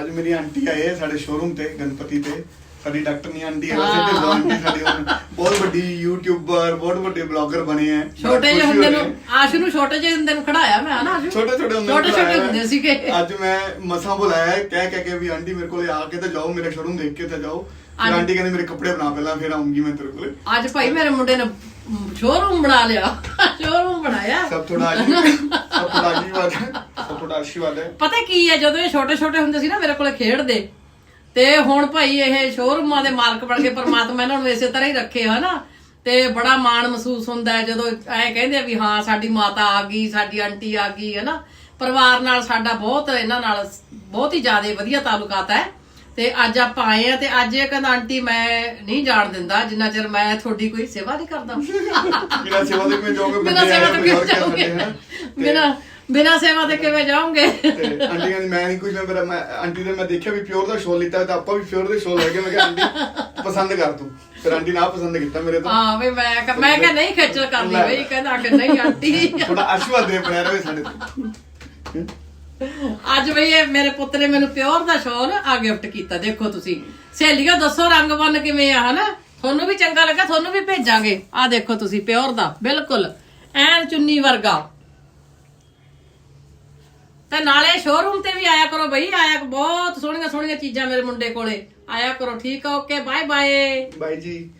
ਅੱਜ ਮੇਰੀ ਆਂਟੀ ਆਏ ਆ ਸਾਡੇ ਸ਼ੋਰੂਮ ਤੇ ਗਣਪਤੀ ਤੇ। ਸਾਡੀ ਡਾਕਟਰ ਨਹੀਂ ਆਂਟੀ ਹੈ। ਵੈਸੇ ਤੇ ਆਂਟੀ ਸਾਡੀ ਹੁਣ ਬਹੁਤ ਵੱਡੀ ਯੂਟਿਊਬਰ ਬਹੁਤ ਵੱਡੇ ਬਲੌਗਰ ਬਣੇ ਆ ਛੋਟੇ ਜਿਹੇ ਹੁੰਦੇ ਨੂੰ ਆਸ਼ੂ ਨੂੰ ਛੋਟੇ ਜਿਹੇ ਹੁੰਦੇ ਨੂੰ ਖੜਾਇਆ ਮੈਂ ਹਨਾ ਆਸ਼ੂ? ਛੋਟੇ ਛੋਟੇ ਹੁੰਦੇ ਛੋਟੇ ਨੂੰ ਛੋਟੇ ਹੁੰਦੇ ਸੀਗੇ। ਅੱਜ ਮੈਂ ਮਸਾਂ ਬੁਲਾਇਆ ਕਹਿ ਕਹਿ ਕੇ ਵੀ ਆਂਟੀ ਮੇਰੇ ਕੋਲੇ ਆ ਕੇ ਤੇ ਜਾਓ ਮੇਰਾ ਸ਼ੋਰੂਮ ਦੇਖ ਕੇ ਤੇ ਜਾਓ। ਆਂਟੀ ਕਹਿੰਦੀ ਮੇਰੇ ਕੱਪੜੇ ਬਣਾ ਪਹਿਲਾਂ ਫਿਰ ਆਉਂਗੀ ਮੈਂ ਤੇਰੇ ਕੋਲੇ। ਅੱਜ ਭਾਈ ਮੇਰੇ ਮੁੰਡੇ ਨੇ ਸ਼ੋਰੂਮ ਬਣਾ ਲਿਆ। ਸ਼ੋਰੂਮ ਬਣਾਇਆ। ਸਭ ਥੋੜਾ ਆਸ਼ੀਰਵਾਦ ਸਭ ਥੋੜਾ ਆਸ਼ੀਰਵਾਦ ਹੈ। ਥੋੜਾ ਆਸ਼ੀਰਵਾਦ ਹੈ। ਪਤਾ ਕੀ ਹੈ ਜਦੋਂ ਇਹ ਛੋਟੇ ਛੋਟੇ ਹੁੰਦੇ ਸੀ ਨਾ ਮੇਰੇ ਕੋਲੇ ਖੇਡਦੇ ਤੇ ਹੁਣ ਭਾਈ ਇਹ ਸ਼ੋਰੂਮਾਂ ਦੇ ਮਾਲਕ ਬਣ ਕੇ ਪਰਮਾਤਮਾ ਇਹਨਾਂ ਨੂੰ ਇਸੇ ਤਰ੍ਹਾਂ ਹੀ ਰੱਖੇ ਹਨਾ? ਤੇ ਬੜਾ ਮਾਣ ਮਹਿਸੂਸ ਹੁੰਦਾ ਹੈ ਜਦੋਂ ਐ ਕਹਿੰਦੇ ਆ ਵੀ ਹਾਂ ਸਾਡੀ ਮਾਤਾ ਆ ਗਈ ਸਾਡੀ ਆਂਟੀ ਆ ਗਈ ਹਨਾ? ਪਰਿਵਾਰ ਨਾਲ ਸਾਡਾ ਬਹੁਤ ਇਹਨਾਂ ਨਾਲ ਬਹੁਤ ਹੀ ਜ਼ਿਆਦਾ ਵਧੀਆ ਤਾਲੁਕਾਤ ਹੈ। ਤੇ ਅੱਜ ਆਪਾਂ ਆਏ ਆ ਤੇ ਅੱਜ ਇਹ ਕਹਿੰਦਾ ਆਂਟੀ ਮੈਂ ਨਹੀਂ ਜਾਣ ਦਿੰਦਾ ਜਿੰਨਾ ਚਿਰ ਮੈਂ ਤੁਹਾਡੀ ਕੋਈ ਸੇਵਾ ਨਹੀਂ ਕਰਦਾ। ਬਿਨਾਂ ਸੇਵਾ ਦੇ ਕਿਵੇਂ ਜਾਓਗੇ? ਬਿਨਾਂ ਸੇਵਾ ਤੋਂ ਕੋਈ। ਤੇ- ਬਿਨਾਂ ਬਿਨਾਂ ਸੇਵਾ ਦੇ ਕਿਵੇਂ ਜਾਓਗੇ? ਤੇ ਆਂਟੀ ਕਹਿੰਦੀ ਮੈਂ ਨਹੀਂ ਕੁਝ ਮੈਂ ਮੇਰਾ ਮੈਂ ਆਂਟੀ ਦੇ ਮੈਂ ਦੇਖਿਆ ਵੀ ਪਿਓਰ ਦਾ ਸ਼ੋਲ ਲਿੱਤਾ ਤਾਂ ਆਪਾਂ ਵੀ ਪਿਓਰ ਦੇ ਸ਼ੋਲ ਲੈ ਕੇ ਮੈਂ ਕਿਹਾ ਆਂਟੀ ਪਸੰਦ ਕਰ ਤੂੰ। ਫਿਰ ਆਂਟੀ ਨੇ ਪਸੰਦ ਕੀਤਾ ਮੇਰੇ ਤੋਂ। ਹਾਂ ਵੀ ਮੈਂ ਕਿਹਾ- ਮੈਂ ਕਿਹਾ ਨਹੀਂ ਖੇਚਲ ਕਰਨੀ। ਬਈ ਕਹਿੰਦਾ ਕਿ ਨਹੀਂ ਆਂਟੀ। ਥੋੜਾ ਆਸ਼ੀਰਵਾਦ ਦੇ ਬਣਿਆ ਰਵੇ ਸਾਡੇ ਤੇ। ਅੱਜ ਬਈ ਇਹ ਮੇਰੇ ਪੁੱਤ ਨੇ ਮੈਨੂੰ ਪਿਓਰ ਦਾ ਸ਼ਾਲ ਆ ਗਿਫਟ ਕੀਤਾ। ਦੇਖੋ ਤੁਸੀਂ। ਸਹੇਲੀਓ ਦੱਸੋ ਰੰਗ ਬੰਨ ਕਿਵੇਂ ਆ ਹਨਾ? ਤੁਹਾਨੂੰ ਵੀ ਚੰਗਾ ਲੱਗਾ ਤੁਹਾਨੂੰ ਵੀ ਭੇਜਾਂਗੇ। ਆ ਦੇਖੋ ਤੁਸੀਂ ਪਿਓਰ ਦਾ ਬਿਲਕੁਲ। ਐਨ ਚੁੰਨੀ ਵਰਗਾ। ਤੇ ਨਾਲੇ ਸ਼ੋਰੂਮ ਤੇ ਵੀ ਆਇਆ ਕਰੋ ਬਈ, ਆਇਆ ਬਹੁਤ ਸੋਹਣੀਆਂ ਸੋਹਣੀਆਂ ਚੀਜ਼ਾਂ ਮੇਰੇ ਮੁੰਡੇ ਕੋਲੇ। ਆਇਆ ਕਰੋ, ਠੀਕ ਆ, ਓਕੇ ਬਾਏ ਬਾਏ ਬਾਈ ਜੀ।